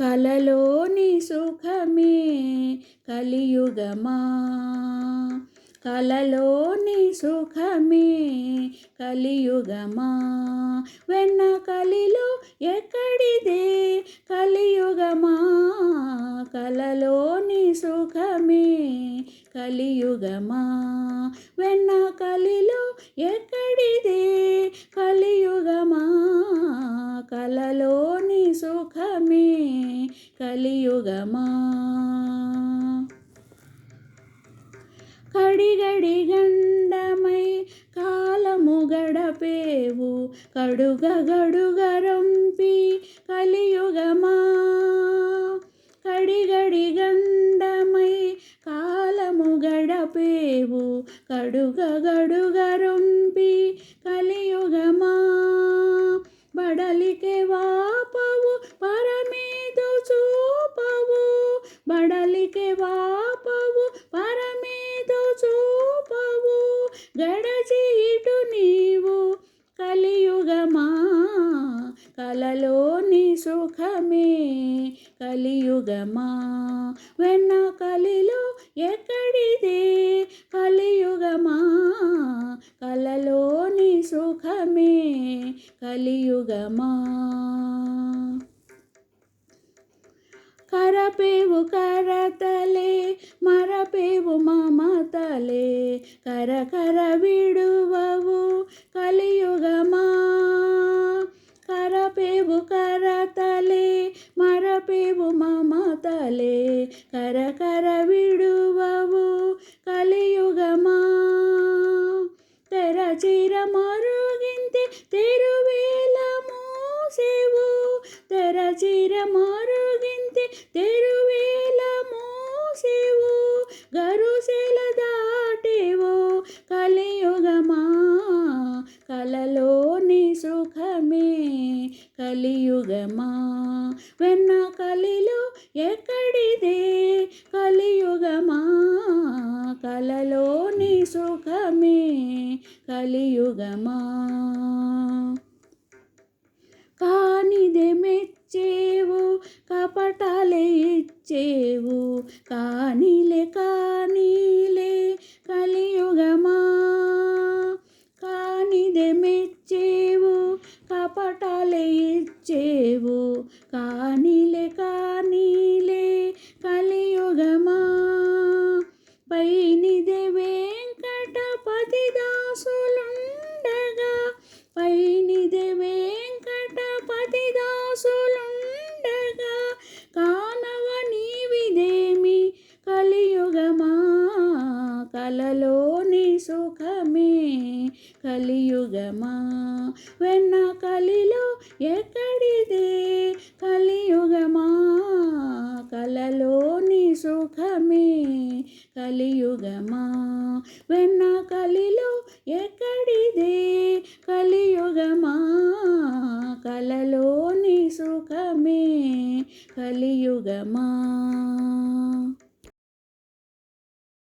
కలలోని సుఖమే కలియుగమా? కలలోని సుఖమే కలియుగమా? వెన్న కలిలో ఎక్కడిదే కలియుగమా? కలలోని సుఖమే కలియుగమా? వెన్న కలిలో ఎక్కడిదే కలియుగమా కడిగడి గండమై కాలము గడపేవు కడుగ గడుగ రొంపి కలియుగమా కడిగడి గండమై కాలము గడపేవు కడుగ గడుగ బడలికి వాపవు పరమేదో చూపవు గడచి ఇటు నీవు కలియుగమా కలలోని సుఖమే కలియుగమా వెన్న కలిలో ఎక్కడిదే కలియుగమా కలలోని సుఖమే కలియుగమా కరపేవు కరతలే మరపేవు మమతలే కర కర విడువవు కలియుగమా? కరపేవు కరతలే మరపేవు మమతలే కర కర విడువవు కలియుగమా? తెరచిర మరుగింతే తెరువేల మూసేవు. వెన్న కలిలో ఎక్కడిదే? కలియుగమా? కలలోని సుఖమే కలియుగమా? కానిదే మెచ్చేవు కపటాలే ఇచ్చేవు కానిలే కానీ కపటాలే కానీలే కానీలే కలియుగమా. పైనిదే వెంకటపతి దాసులుండగా పైనిదే వెంకటపతి దాసులుండగా కానవ నీవిదేమి కలియుగమా. కలలోని సుఖమే కలియుగమా. వెన్న కలిలో ఎక్క కలలోని సుఖమే కలియుగమా? వెన్న కలిలో ఎక్కడిదే కలియుగమా? కలలోని సుఖమే కలియుగమా?